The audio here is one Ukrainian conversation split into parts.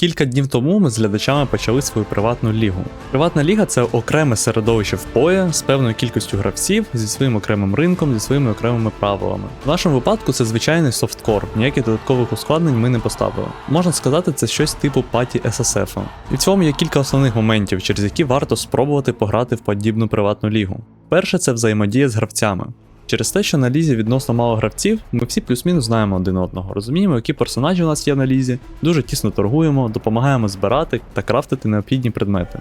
Кілька днів тому ми з глядачами почали свою приватну лігу. Приватна ліга це окреме середовище в PoE з певною кількістю гравців зі своїм окремим ринком, зі своїми окремими правилами. В нашому випадку це звичайний софткор, ніяких додаткових ускладнень ми не поставили. Можна сказати, це щось типу паті SSF. І в цьому є кілька основних моментів, через які варто спробувати пограти в подібну приватну лігу. Перше це взаємодія з гравцями. Через те, що на лізі відносно мало гравців, ми всі плюс-мінус знаємо один одного, розуміємо, які персонажі у нас є на лізі, дуже тісно торгуємо, допомагаємо збирати та крафтити необхідні предмети.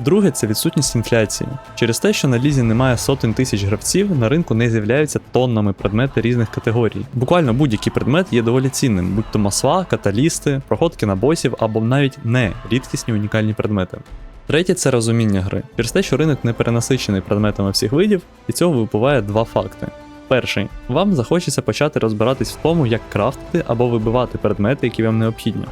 Друге це відсутність інфляції. Через те, що на лізі немає сотень тисяч гравців, на ринку не з'являються тоннами предмети різних категорій. Буквально будь-який предмет є доволі цінним, будь то масла, каталісти, проходки на босів або навіть не рідкісні унікальні предмети. Третє це розуміння гри. Через те, що ринок не перенасичений предметами всіх видів, і цього випливає два факти. Перший, вам захочеться почати розбиратись в тому, як крафтити або вибивати предмети, які вам необхідні.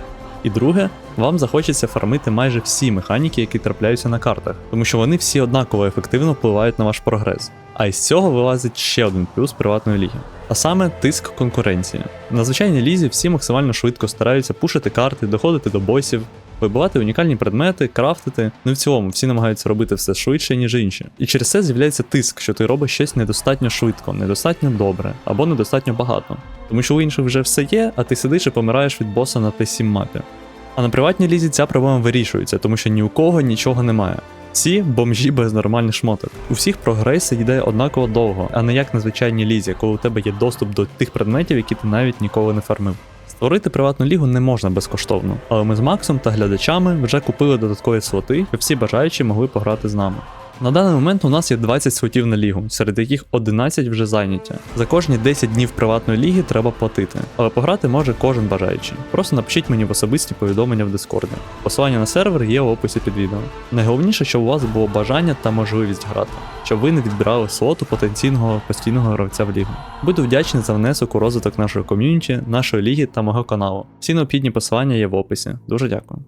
І друге, вам захочеться фармити майже всі механіки, які трапляються на картах, тому що вони всі однаково ефективно впливають на ваш прогрес. А із цього вилазить ще один плюс приватної ліги. А саме тиск конкуренції. На звичайній лізі всі максимально швидко стараються пушити карти, доходити до босів, вибивати унікальні предмети, крафтити. Ну і в цілому всі намагаються робити все швидше, ніж інші. І через це з'являється тиск, що ти робиш щось недостатньо швидко, недостатньо добре або недостатньо багато. Тому що у інших вже все є, а ти сидиш і помираєш від боса на Т7 мапі. А на приватній лізі ця проблема вирішується, тому що ні у кого нічого немає. Ці бомжі без нормальних шмоток. У всіх прогрес йде однаково довго, а не як на звичайній лізі, коли у тебе є доступ до тих предметів, які ти навіть ніколи не фармив. Створити приватну лігу не можна безкоштовно, але ми з Максом та глядачами вже купили додаткові слоти, щоб всі бажаючі могли пограти з нами. На даний момент у нас є 20 слотів на лігу, серед яких 11 вже зайняті. За кожні 10 днів приватної ліги треба платити, але пограти може кожен бажаючий. Просто напишіть мені в особисті повідомлення в Дискорді. Посилання на сервер є в описі під відео. Найголовніше, щоб у вас було бажання та можливість грати, щоб ви не відбирали слоту потенційного постійного гравця в лігу. Буду вдячний за внесок у розвиток нашої ком'юніті, нашої ліги та мого каналу. Всі необхідні посилання є в описі. Дуже дякую.